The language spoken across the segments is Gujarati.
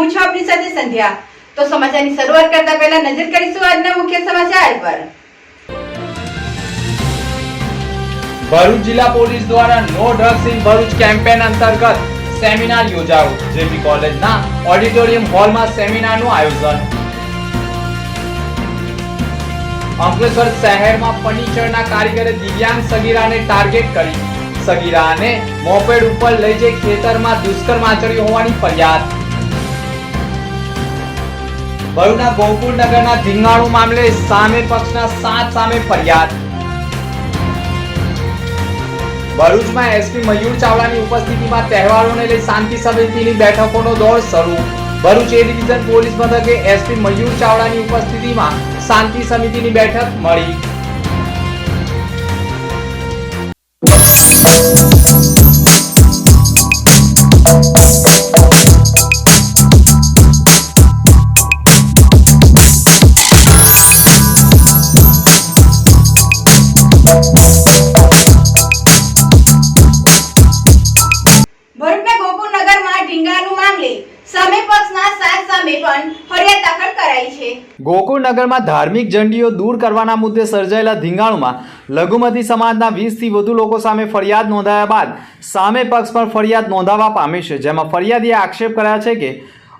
હું છું આપની સાથે સંધ્યા. તો સમાચારની શરૂઆત કરતા પહેલા નજર કરીશું આજના મુખ્ય સમાચાર પર. ભરૂચ જિલ્લા પોલીસ દ્વારા no drugs in Bharuch campaign અંતર્ગત સેમિનાર યોજાયો જેપી કોલેજના ઓડિટોરિયમ હોલમાં સેમિનારનું આયોજન. અંકલેશ્વર શહેરમાં ફર્નિચરના કારીગરે દિવ્યાંગ સગીરાને ટાર્ગેટ કરી. સગીરાને મોપેડ ઉપર લઈ જઈ ખેતરમાં દુષ્કર્મ આચર્યું હોવાની ફરિયાદ. ભરૂચના ગોકુળનગરના ધીંગાણુ મામલે સામે પક્ષના સાત સામે ફરિયાદ. ભરૂચમાં એસપી મયુર ચાવડાની ઉપસ્થિતિમાં તહેવારોને લઈ શાંતિ સમિતિની બેઠકોનો દોર શરૂ. ભરૂચ એ ડિવિઝન પોલીસ મથકે એસપી મયુર ચાવડાની ઉપસ્થિતિમાં શાંતિ સમિતિની બેઠક મળી. છે. ગોકુળનગરમાં ધાર્મિક ઝંડીઓ દૂર કરવાના મુદ્દે સર્જાયેલા ધીંગાણુમાં લઘુમતી સમાજના વીસથી વધુ લોકો સામે ફરિયાદ નોંધાયા બાદ સામે પક્ષ પર ફરિયાદ નોંધાવા પામી છે. જેમાં ફરિયાદીએ આક્ષેપ કર્યા છે કે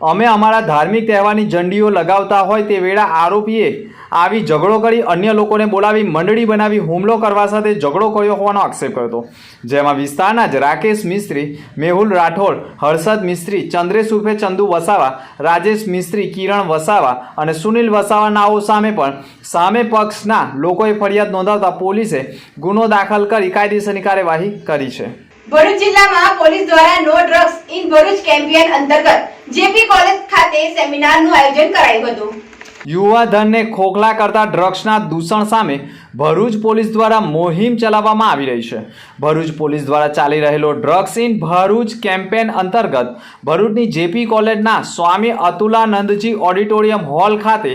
અમે અમારા ધાર્મિક તહેવારની ઝંડીઓ લગાવતા હોય તે વેળા આરોપીએ આવી ઝઘડો કરી અન્ય લોકોને બોલાવી મંડળી બનાવી હુમલો કરવા સાથે ઝઘડો કર્યો હોવાનો આક્ષેપ કર્યો હતો. જેમાં વિસ્તારના જ રાકેશ મિસ્ત્રી, મેહુલ રાઠોડ, હર્ષદ મિસ્ત્રી, ચંદ્રેશ ઉર્ફે ચંદુ વસાવા, રાજેશ મિસ્ત્રી, કિરણ વસાવા અને સુનિલ વસાવા નાઓ સામે પણ સામે પક્ષના લોકોએ ફરિયાદ નોંધાવતા પોલીસે ગુનો દાખલ કરી કાયદેસરની કાર્યવાહી કરી છે. ભરૂચ જિલ્લામાં પોલીસ દ્વારા no drugs in Bharuch campaign અંતર્ગત જેપી કોલેજ ખાતે સેમિનારનું આયોજન કરાયું હતું. યુવાધનને ખોખલા કરતા ડ્રગ્સના દૂષણ સામે ભરૂચ પોલીસ દ્વારા મુહિમ ચલાવવામાં આવી રહી છે. ભરૂચ પોલીસ દ્વારા ચાલી રહેલો ડ્રગ્સ ઇન ભરૂચ કેમ્પેન અંતર્ગત ભરૂચની જેપી કોલેજના સ્વામી અતુલાનંદજી ઓડિટોરિયમ હોલ ખાતે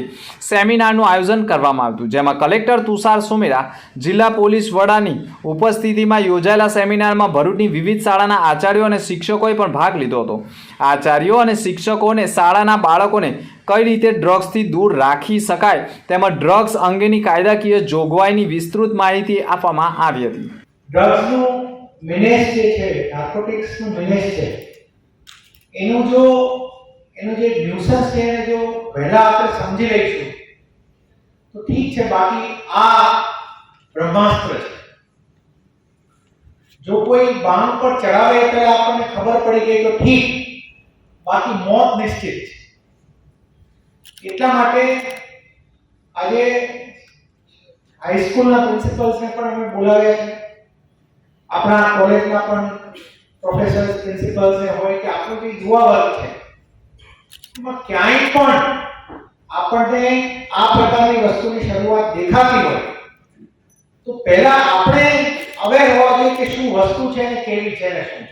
સેમિનારનું આયોજન કરવામાં આવ્યું જેમાં કલેક્ટર તુષાર સુમેરા, જિલ્લા પોલીસ વડાની ઉપસ્થિતિમાં યોજાયેલા સેમિનારમાં ભરૂચની વિવિધ શાળાના આચાર્યો અને શિક્ષકોએ પણ ભાગ લીધો હતો. આચાર્યો અને શિક્ષકોને શાળાના બાળકોને કઈ રીતે ડ્રગ્સથી દૂર રાખી શકાય તેમજ ડ્રગ્સ અંગેની કાયદાકીય જોગવાઈની વિસ્તૃત માહિતી આપવામાં આવી હતી. ડ્રગ્સનું મેનેજ જે છે નાર્કોટિક્સનું મેનેજ છે, એનું જો, એનું જે ન્યુસન્સ છે એને જો પહેલા આપણે સમજી લઈશું, તો ઠીક છે, બાકી આ બ્રહ્માસ્ત્ર છે. જો કોઈ બાણ પર ચડાવે એટલે આપણને ખબર પડી ગઈ તો ઠીક, બાકી મોત નિશ્ચિત છે. એટલા માટે આજે હાઈસ્કૂલના પ્રિન્સિપલ્સને પણ અમે બોલાવ્યા છે. આપણા કોલેજના પણ પ્રોફેસર્સ પ્રિન્સિપલ્સને હોય કે આપણો જે યુવા વર્ગ છે. એમાં ક્યાંય પણ આપણને આ પ્રકારની વસ્તુની શરૂઆત દેખાતી હોય, તો પહેલા આપણે અવેર હોવા જોઈએ કે શું વસ્તુ છે અને કેવી છે ને શું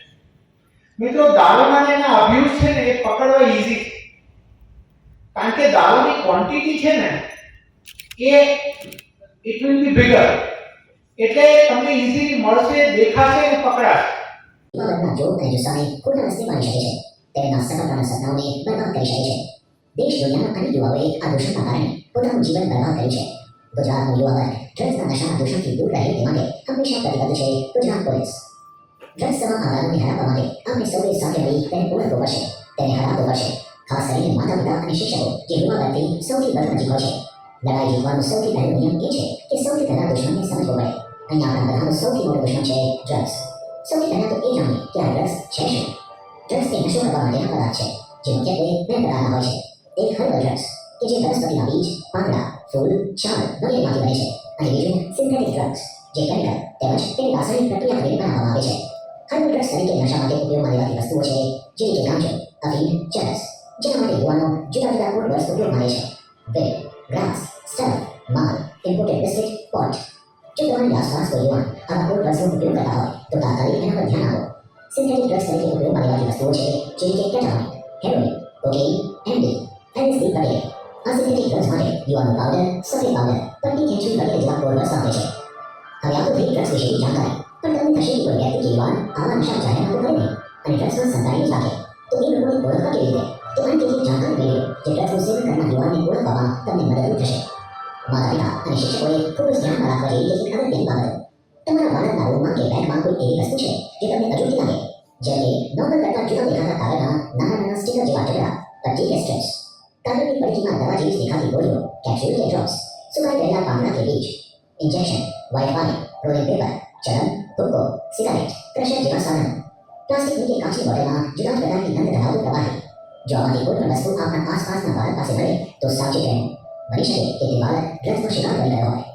મિત્રો દારૂના જે એના અબ્યુઝ છે ને એ પકડવા ઈઝી છે. કારણ કે દારૂની ક્વોન્ટિટી છે ને એ ઇટ વિલ બી બિગર એટલે તમને ઈઝીલી મળશે, દેખાશે અને પકડાશે. ભારતના જોગ અને જુસ્સાને ખોટા રસ્તે પાડી શકે છે તેમના સફળતાના સપનાઓને બરબાદ કરી શકે છે. દેશ દુનિયાના અનેક યુવાઓએ આ દૂષણના કારણે પોતાનું જીવન બરબાદ કર્યું છે. ગુજરાતનો યુવા વર્ગ ડ્રગ્સના નશાના દૂષણથી દૂર રહે તે માટે હંમેશા પ્રતિબદ્ધ છે ગુજરાત પોલીસ. ડ્રગ્સ આવારોને હરાવવા માટે આપણે સૌએ સાથે મળી તેને ઓળખવો પડશે, તેને હરાવવો પડશે. ખાસ કરીને માતા પિતા અને શિક્ષકો જે યુવા વર્ગથી સૌથી વધુ નજીક છે. લડાઈ જીતવાનો સૌથી પહેલો નિયમ એ છે કે સૌથી પહેલા દુશ્મનને સમજવો પડે અહીં આપણા બધાનો સૌથી મોટો દુશ્મન છે ડ્રગ્સ સૌથી પહેલા તો એ જાણીએ કે આ ડ્રગ્સ છે શું ડ્રગ્સ તે નશો કરવા માટેના પદાર્થ છે જે મુખ્યત્વે બે પ્રકારના હોય છે એક હર્બલ ડ્રગ્સ કે જે વનસ્પતિના બીજ પાંદડા ફૂલ છાલ વગેરેમાંથી બને છે અને બીજું સિન્થેટિક ડ્રગ્સ જે કેમિકલ તેમજ તેની રાસાયણિક પ્રક્રિયા કરીને બનાવવામાં આવે છે હર્બલ ડ્રગ્સ તરીકે નશા માટે ઉપયોગમાં લેવાતી વસ્તુઓ છે જે રીતે ગાંજો અફીણ ચરસ જેના માટે યુવાનો જુદા જુદા કોડ વર્ષ ઉપયોગમાં લે છે વેલ ગ્રાસ તમારી આવા કોઈ ડ્રગ્સનો ઉપયોગ કરતા હોય તો તાત્કાલિક એના પર ધ્યાન આપો સિન્થેટિક ડ્રગ્સ તરીકે ઉપયોગમાં લેવાતી વસ્તુઓ છે જેવી કે ketamine heroin cocaine MD LSD વગેરે આ સિન્થેટિક ડ્રગ્સ માટે યુવાનો પાવડર સફેદ પાવડર પટ્ટી ખેંચવી વગેરે જેવા વર્ષ વાપરે છે હવે આ તો થઈ ડ્રગ્સ વિશેની જાણકારી પણ તમને થશે કોઈ વ્યક્તિ કે યુવાન આવા નશા જાહેરાતો કરે નહીં અને ડ્રગ્સમાં સંતાડી જ તો એ લોકોની ઓળખવા કેવી રીતે તો અહીં કેટલીક જાણકારી મેળવો જે ડ્રગ્સનું સેવન કરનાર યુવાનને ઓળખવામાં તમને મદદરૂપ થશે માતા પિતા અને શિક્ષકોએ ખૂબ જ ધ્યાનમાં રાખવા જેવી કેટલીક અગત્યની બાબતો તમારા બાળકના રૂમમાં કે બેગમાં કોઈ એવી વસ્તુ છે જે તમને અજોડતી લાગે? જેમ કે નોર્મલ કરતાં જુદા દેખાતા કાગળના નાના નાના સ્ટીકર જેવા ટુકડા, પટ્ટી કે કાગળની પડકીમાં દવા જેવી દેખાતી ગોળીઓ કેપ્સ્યુલ કે ડ્રોપ્સ સુકાઈ ગયેલા પામના કે બીજ. ઇન્જેક્શન વ્હાઇટ પાણી રોલિંગ પેપર ચલન હુક્કો સિગારેટ ક્રશર જેવા સાધન. પ્લાસ્ટિકની કે કાચની બોટલમાં જુદા પ્રકારની ગંધ ધરાવતી પ્રવાહી. જો આમાંથી કોઈ પણ વસ્તુ આપણા આસપાસના બાળક પાસે મળે તો સાવચેત રહેવું. બની શકે કે તે બાળક ડ્રગ્સનો શિકાર બની ગયો હોય.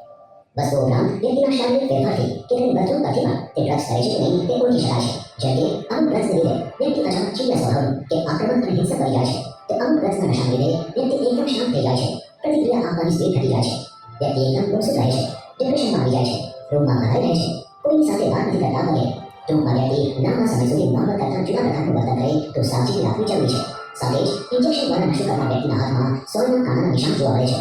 વસ્તુઓ ગ્રામ વ્યક્તિના શારીરિક ફેરફારથી કે તેની વર્તણૂક પરથી પણ તે ડ્રગ્સ કરે છે કે નહીં, તે ઓળખી શકાય છે. જેમ કે અમુક ડ્રગ્સને લીધે વ્યક્તિ અચાનક ચીડિયા સ્વભાવનું કે આક્રમક અને હિંસક બની જાય છે, તો અમુક ડ્રગ્સના નશાને લીધે વ્યક્તિ એકદમ શાંત થઈ જાય છે, પ્રતિક્રિયા આપવાની સ્પીડ ઘટી જાય છે. વ્યક્તિ એકદમ ગુમસુમ રહે છે ડિપ્રેશનમાં આવી જાય છે રૂમમાં ભરાઈ રહે છે, કોઈની સાથે વાત નથી કરતા વગેરે. ટૂંકમાં વ્યક્તિ લાંબા સમય સુધી નોર્મલ કરતાં જુદા પ્રકારનું વર્તન કરે, તો સાવચેતી રાખવી જરૂરી છે. સાથે જ ઇન્જેક્શન દ્વારા નશો કરતા વ્યક્તિના હાથમાં સોયના કાણાના નિશાન જોવા મળે છે.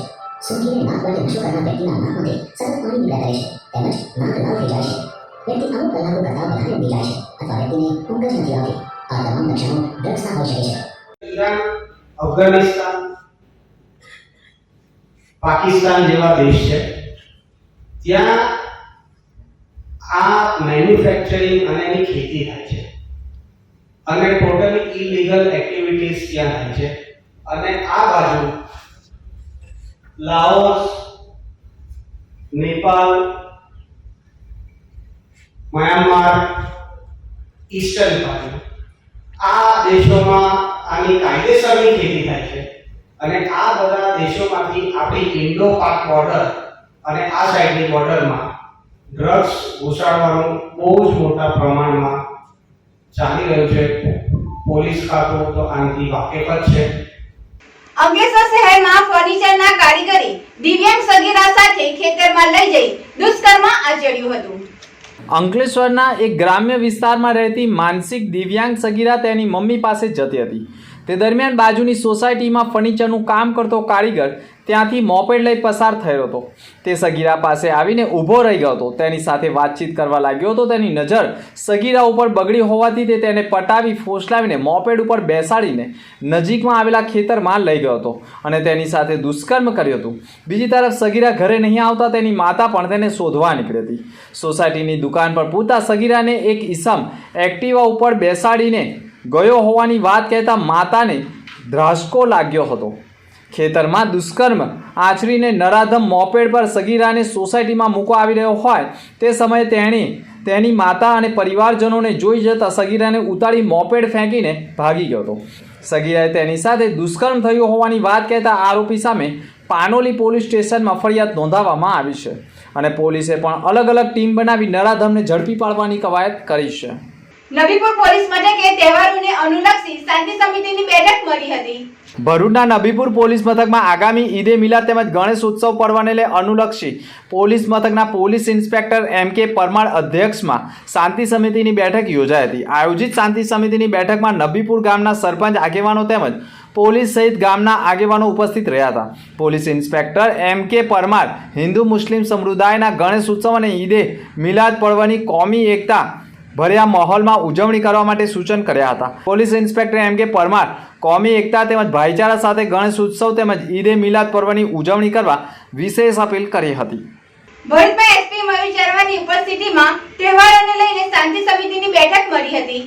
સૂંઘીને નાક વડે નશો કરનાર વ્યક્તિના નાકમાંથી સતત પાણી પીતા રહે છે તેમજ નાક લાલ થઈ જાય છે વ્યક્તિ અમુક કલાકો કરતાં વધારે ઊંઘી જાય છે અથવા વ્યક્તિને ઊંઘ જ નથી આવતી આ તમામ લક્ષણો ડ્રગ્સના હોઈ શકે છે અફઘાનિસ્તાન, પાકિસ્તાન જેવા દેશ છે. ત્યાં આ મેન્યુફેક્ચરિંગ અને એની ખેતી થાય છે. અને ટોટલી ઇલીગલ એક્ટિવિટીઝ ત્યાં થાય છે. અને આ બાજુ લાઓસ નેપાલ મ્યાનમાર ઈસ્ટર્ન બાજુ આ દેશોમાં આની કાયદેસરની ખેતી થાય છે અને આ બધા દેશોમાંથી આપણી ઇન્ડો પાક બોર્ડર અને આ સાઈડની બોર્ડરમાં ડ્રગ્સ ઘુસાડવાનું બહુ જ મોટા પ્રમાણમાં ચાલી રહ્યું છે. પોલીસ ખાતું તો આનાથી વાકેફ જ છે. અંકલેશ્વર શહેરમાં ફર્નિચરના કારીગરી દિવ્યાંગ સગીરા સાથે ખેતરમાં લઈ જઈ દુષ્કર્મ આચર્યું હતું. અંકલેશ્વરના એક ગ્રામ્ય વિસ્તારમાં રહેતી માનસિક દિવ્યાંગ સગીરા તેની મમ્મી પાસે જતી હતી. તે દરમિયાન બાજુની સોસાયટીમાં ફર્નિચરનું કામ કરતો કારીગર ત્યાંથી મોપેડ લઈ પસાર થયો હતો. તે સગીરા પાસે આવીને ઊભો રહી ગયો હતો. તેની સાથે વાતચીત કરવા લાગ્યો હતો. તેની નજર સગીરા ઉપર બગડી હોવાથી તે તેને પટાવી, ફોસલાવીને મોપેડ ઉપર બેસાડીને નજીકમાં આવેલા ખેતરમાં લઈ ગયો હતો અને તેની સાથે દુષ્કર્મ કર્યું હતું. બીજી તરફ સગીરા ઘરે નહીં આવતા તેની માતા પણ તેને શોધવા નીકળી હતી. સોસાયટીની દુકાન પર પૂરતા સગીરાને એક ઈસમ એક્ટિવા ઉપર બેસાડીને ગયો હોવાની વાત કહેતા માતાને ધ્રાસકો લાગ્યો હતો. ખેતરમાં દુષ્કર્મ. આચરીને નરાધમ મોપેડ પર સગીરાને સોસાયટીમાં મૂકવા આવી રહ્યો હોય તે સમયે તેણે, તેની માતા અને પરિવારજનોને જોઈ જતા સગીરાને ઉતારી મોપેડ ફેંકીને ભાગી ગયો હતો. સગીરાએ તેની સાથે દુષ્કર્મ થયું હોવાની વાત કહેતા આરોપી સામે પાનોલી પોલીસ સ્ટેશનમાં ફરિયાદ નોંધાવવામાં આવી છે અને પોલીસે પણ અલગ અલગ ટીમ બનાવી નરાધમને ઝડપી પાડવાની કવાયત કરી છે. નબીપુર પોલીસ મથકે તહેવારોને અનુલક્ષી શાંતિ સમિતિની બેઠક મળી હતી. ભરૂચના નબીપુર પોલીસ મથકમાં આગામી ઈદે મિલાદ તેમજ ગણેશ ઉત્સવ પર્વને લઈ અનુલક્ષી પોલીસ મથકના police inspector M K Parmar અધ્યક્ષમાં શાંતિ સમિતિની બેઠક યોજાઈ હતી. આયોજિત શાંતિ સમિતિની બેઠકમાં નબીપુર ગામના સરપંચ આગેવાનો તેમજ પોલીસ સહિત ગામના આગેવાનો ઉપસ્થિત રહ્યા હતા. Police inspector M K Parmar Hindu મુસ્લિમ સમુદાયના ગણેશ ઉત્સવ અને ઈદે મિલાદ પર્વની કોમી એકતા ભર્યા માહોલમાં ઉજવણી કરવા માટે સૂચન કર્યા હતા. Police inspector M K Parmar, કોમી એકતા તેમજ ભાઈચારા સાથે ગણેશ ઉત્સવ તેમજ ઈદે મિલાદ પર્વની ઉજવણી કરવા વિશેષ અપીલ કરી હતી. ભરતભાઈ એસપી મયુર ઉપસ્થિતિમાં તહેવારોને લઈને શાંતિ સમિતિની બેઠક મળી હતી.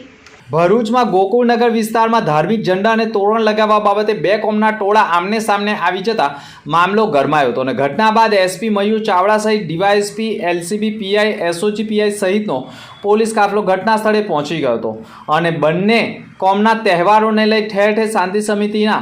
ભરૂચમાં ગોકુળનગર વિસ્તારમાં ધાર્મિક ઝંડા અને તોરણ લગાવવા બાબતે બે કોમના ટોળા આમને સામને આવી જતા મામલો ગરમાયો હતો અને ઘટના બાદ એસપી મયુર ચાવડા સહિત DYSP, LCB, PI, SOG, PI સહિતનો પોલીસ કાફલો ઘટના સ્થળે પહોંચી ગયો હતો. અને બંને કોમના તહેવારોને લઈ ઠેર ઠેર શાંતિ સમિતિના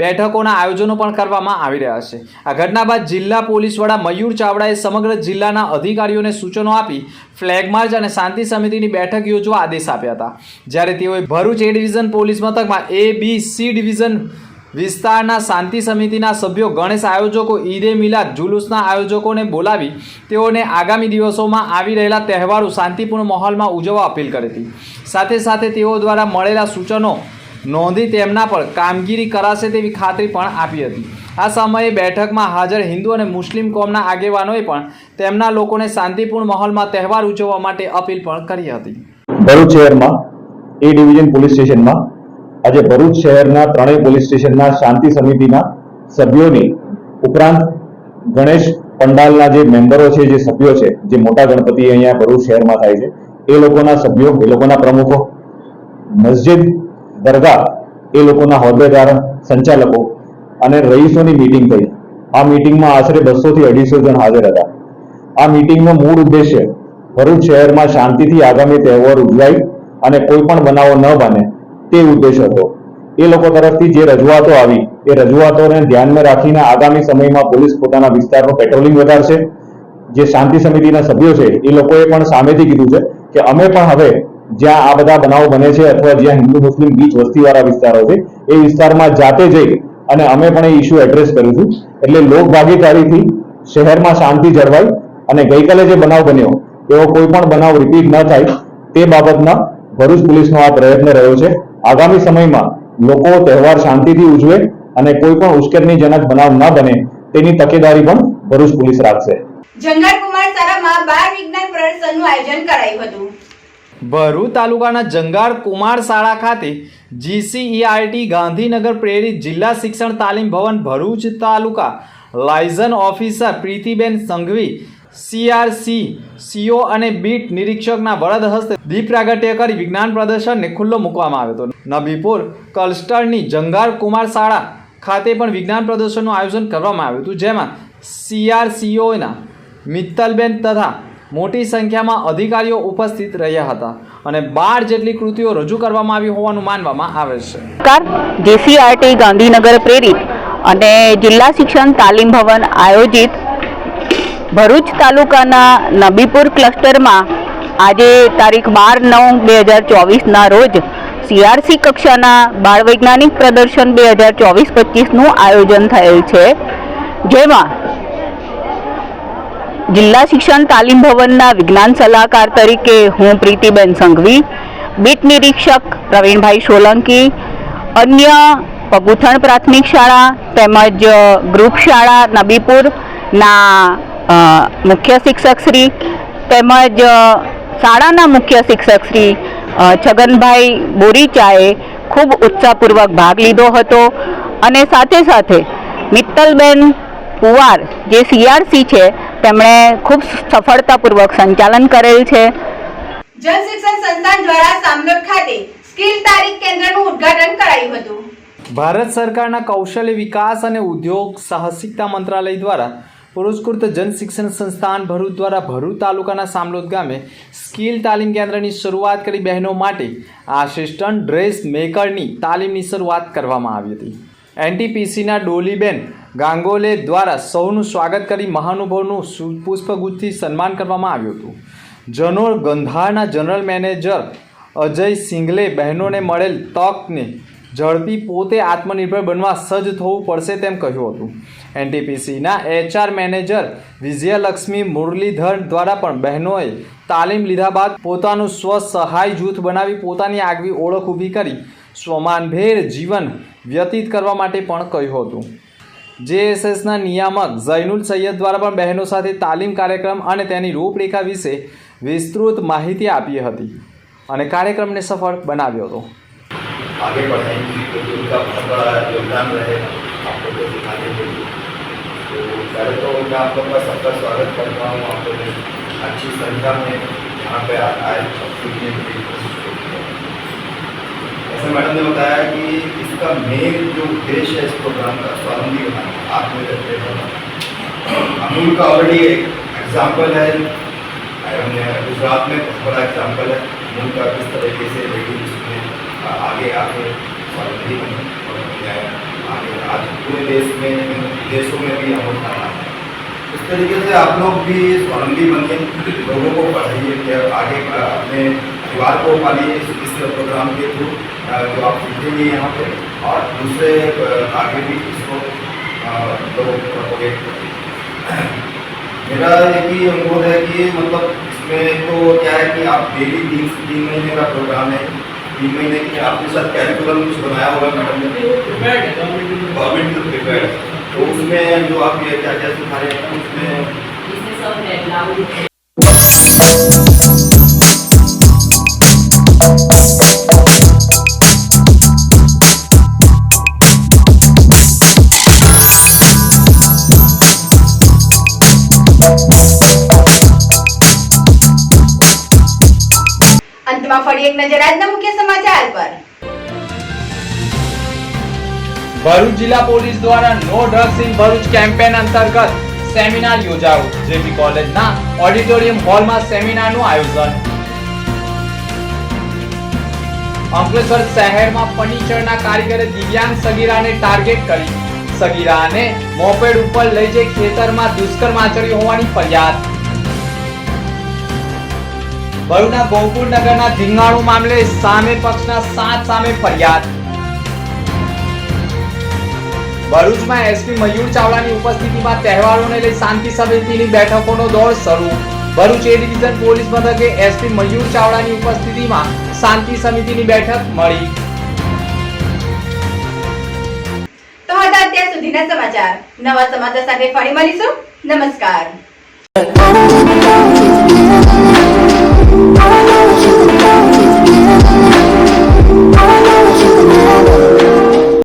બેઠકોના આયોજનો પણ કરવામાં આવી રહ્યા છે. આ ઘટના બાદ જિલ્લા પોલીસ વડા મયુર ચાવડાએ સમગ્ર જિલ્લાના અધિકારીઓને સૂચનો આપી ફ્લેગ માર્ચ અને શાંતિ સમિતિની બેઠક યોજવા આદેશ આપ્યા હતા. જ્યારે તેઓએ ભરૂચ એ ડિવિઝન પોલીસ મથકમાં એ બી સી ડિવિઝન વિસ્તારના શાંતિ સમિતિના સભ્યો ગણેશ આયોજકો, ઈદે મિલાદ જુલુસના આયોજકોને બોલાવી તેઓને આગામી દિવસોમાં આવી રહેલા તહેવારો શાંતિપૂર્ણ માહોલમાં ઉજવવા અપીલ કરી હતી. સાથે સાથે તેઓ દ્વારા મળેલા સૂચનો નોંધી તેમના પર કામગીરી કરાશે તેવી ખાતરી પણ આપી હતી. આ સમયે બેઠકમાં હાજર હિન્દુ અને મુસ્લિમ કોમના આગેવાનોએ પણ તેમના લોકોને શાંતિપૂર્ણ માહોલમાં તહેવાર ઉજવવા માટે અપીલ પણ કરી હતી. ભરૂચ શહેરમાં એ ડિવિઝન પોલીસ સ્ટેશનમાં આજે ભરૂચ શહેરના ત્રણેય પોલીસ સ્ટેશનના શાંતિ સમિતિના સભ્યોની ઉપરાંત ગણેશ પંડાલના જે મેમ્બરો છે, જે સભ્યો છે, જે મોટા ગણપતિ અહીંયા ભરૂચ શહેરમાં થાય છે, એ લોકોના સભ્યો, એ લોકોના પ્રમુખો, મસ્જિદ, દરગાહ, એ લોકોના હોદ્દેદાર, સંચાલકો અને રહીશોની મીટિંગ થઈ. આ મીટિંગમાં આશરે બસો થી અઢીસો જણ હાજર હતા. આ મીટિંગનો મૂળ ઉદ્દેશ્ય ભરૂચ શહેરમાં શાંતિથી આગામી તહેવાર ઉજવાય અને કોઈ પણ બનાવો ન બને તે ઉદ્દેશ હતો. એ લોકો તરફથી જે રજૂઆતો આવી, એ રજૂઆતોને ધ્યાનમાં રાખીને આગામી સમયમાં પોલીસ પોતાના વિસ્તારનું પેટ્રોલિંગ વધારશે. જે શાંતિ સમિતિના સભ્યો છે, એ લોકોએ પણ સામેથી કીધું છે કે અમે પણ હવે જ્યાં આ બધા બનાવો બને છે અથવા જ્યાં હિન્દુ મુસ્લિમ બીચ વસ્તીવાળા વિસ્તારો છે, એ વિસ્તારમાં જાતે જઈ અને અમે પણ એ ઇસ્યુ એડ્રેસ કરીશું એટલે લોકભાગીદારીથી શહેરમાં શાંતિ જળવાય અને ગઈકાલે જે બનાવ બન્યો, એવો કોઈ પણ બનાવ રિપીટ ન થાય, તે બાબતના ભરૂચ પોલીસનો આ પ્રયત્ન રહ્યો છે. આગામી સમયમાં લોકો તહેવાર શાંતિથી ઉજવે અને કોઈ પણ ઉશ્કેરણીજનક બનાવ ન બને તેની તકેદારી પણ ભરૂચ પોલીસ રાખશે. જંગાર શાળામાં બાળ વિજ્ઞાન પ્રદર્શનનું આયોજન કરાયું હતું. ભરૂચ તાલુકાના જંગાર કુમાર શાળા ખાતે જીસીઈઆરટી ગાંધીનગર પ્રેરિત જિલ્લા શિક્ષણ તાલીમ ભવન ભરૂચ તાલુકા liaison officer Preetiben Sanghvi CRC CO અને બીટ નિરીક્ષકના વરદ હસ્તે દીપ પ્રાગટ્ય કરી વિજ્ઞાન પ્રદર્શનને ખુલ્લો મૂકવામાં આવ્યો હતો. નબીપુર કલસ્ટરની જંગાર કુમાર શાળા ખાતે પણ વિજ્ઞાન પ્રદર્શનનું આયોજન કરવામાં આવ્યું હતું, જેમાં સીઆરસીઓના મિત્તલબેન તથા મોટી સંખ્યામાં અધિકારીઓ ઉપસ્થિત રહ્યા હતા અને બાર જેટલી કૃતિઓ રજૂ કરવામાં આવી હોવાનું માનવામાં આવે છે. જેસીઆરટી ગાંધીનગર પ્રેરિત અને જિલ્લા શિક્ષણ તાલીમ ભવન આયોજિત ભરૂચ તાલુકાના નબીપુર ક્લસ્ટરમાં આજે તારીખ બાર નવ બે હજાર ચોવીસના રોજ સીઆરસી કક્ષાના બાળ વૈજ્ઞાનિક પ્રદર્શન બે હજાર ચોવીસ પચીસનું આયોજન થયેલ છે, જેમાં જિલ્લા શિક્ષણ તાલીમ ભવનના વિજ્ઞાન સલાહકાર તરીકે હું પ્રીતિબેન સંઘવી, બીટ નિરીક્ષક પ્રવીણભાઈ સોલંકી, અન્ય પગુથણ પ્રાથમિક શાળા તેમજ ગ્રુપ શાળા નબીપુરના મુખ્ય શિક્ષક શ્રી તેમજ શાળાના મુખ્ય શિક્ષક શ્રી છગનભાઈ બોરીચાએ ખૂબ ઉત્સાહપૂર્વક ભાગ લીધો હતો અને સાથે સાથે મિત્તલબેન પુવાર જે સીઆરસી છે તેમણે ખૂબ સફળતાપૂર્વક સંચાલન કરેલ છે. જન શિક્ષણ સંસ્થાન દ્વારા સામલોદ ખાતે સ્કિલ તારીખ કેન્દ્રનું ઉદ્ઘાટન કરાયું હતું. ભારત સરકારના કૌશલ્ય વિકાસ અને ઉદ્યોગ સાહસિકતા મંત્રાલય દ્વારા પુરસ્કૃત જન શિક્ષણ સંસ્થાન ભરૂચ દ્વારા ભરૂચ તાલુકાના સામલોદ ગામે સ્કિલ તાલીમ કેન્દ્રની શરૂઆત કરી બહેનો માટે આસિસ્ટન્ટ ડ્રેસ મેકરની તાલીમની શરૂઆત કરવામાં આવી હતી. એનટીપીસીના ડોલીબેન ગાંગોલે દ્વારા સૌનું સ્વાગત કરી મહાનુભાવનું પુષ્પગુચ્છથી સન્માન કરવામાં આવ્યું હતું. જનોર ગંધારના જનરલ મેનેજર અજય સિંઘલે બહેનોને મળેલ તકને ઝડપી પોતે આત્મનિર્ભર બનવા સજ્જ થવું પડશે તેમ કહ્યું હતું. એનટીપીસીના એચઆર મેનેજર વિજયલક્ષ્મી મુરલીધર દ્વારા પણ બહેનોએ તાલીમ લીધા બાદ પોતાનું સ્વ સહાય જૂથ બનાવી પોતાની આગવી ઓળખ ઊભી કરી સ્વમાનભેર જીવન વ્યતીત કરવા માટે પણ કહ્યું હતું. જેએસએસના નિયામક ઝૈનુલ સૈયદ દ્વારા પણ બહેનો સાથે તાલીમ કાર્યક્રમ અને તેની રૂપરેખા વિશે વિસ્તૃત માહિતી આપી હતી અને કાર્યક્રમને સફળ બનાવ્યો હતો. आगे बढ़ाएँगी, क्योंकि उनका बहुत बड़ा योगदान रहे, आप लोगों को सिखाने के लिए। तो पहले तो मैं आप लोग का सबका स्वागत करता हूँ। आप लोग अच्छी संख्या में यहाँ पे आए सीखने के लिए कोशिश मैडम ने बताया कि इसका मेन जो उद्देश्य है इस प्रोग्राम का, स्वावलंबी बनाना, आत्मनिर्भर बनाना। अमूल का ऑलरेडी एक एग्ज़ाम्पल है। हमने गुजरात में बहुत बड़ा एग्ज़ाम्पल है। अमूल का किस तरीके से आ- आगे आज पूरे देश में देशों में भी अमूल का नाम है इस तरीके से आप लोग भी स्वावलंबी बनिए लोगों को पढ़ाइए आगे अपने परिवार को पालिए इस, प्रोग्राम के थ्रू जो आप सीखेंगे यहाँ पे और दूसरे आगे भी इसको लोगों को प्रोपोगेट करें मेरा एक ही अनुरोध है कि मतलब इसमें तो क्या है कि आप डेली तीन तीन महीने का प्रोग्राम है तीन महीने के आपके साथ कैरिकुलम कुछ बनाया होगा मैडम ने गवर्नमेंट टू प्रिपेयर तो उसमें जो आप ये क्या क्या सिखा रहे हैं उसमें અંતમાં ફરી એક નજર આજના ભરૂચ જિલ્લા પોલીસ દ્વારા no drugs in Bharuch campaign અંતર્ગત સેમિનાર યોજાયો જેપી કોલેજના ઓડિટોરિયમ હોલમાં સેમિનારનું આયોજન. અંકલેશ્વર શહેરમાં ફર્નિચરના કારીગરે દિવ્યાંગ સગીરાને ટાર્ગેટ કરી. સગીરાને મોપેડ ઉપર લઈ જઈ ખેતરમાં દુષ્કર્મ આચર્યું હોવાની ફરિયાદ. ભરૂચના ગોકુળ નગરના ધીંગાણું મામલે સામે પક્ષના સાત સામે ફરિયાદ. ભરૂચમાં એસપી મયુર ચાવડાની ઉપસ્થિતિમાં તહેવારોને લઈ શાંતિ સમિતિની બેઠકોનો દોર શરૂ. ભરૂચ એ ડિવિઝન પોલીસ મથકે એસપી મયુર ચાવડાની ઉપસ્થિતિમાં શાંતિ સમિતિની બેઠક મળી. તો હતા અત્યાર સુધીના સમાચાર. નવા સમાચાર સાથે ફરી મળીશું. નમસ્કાર.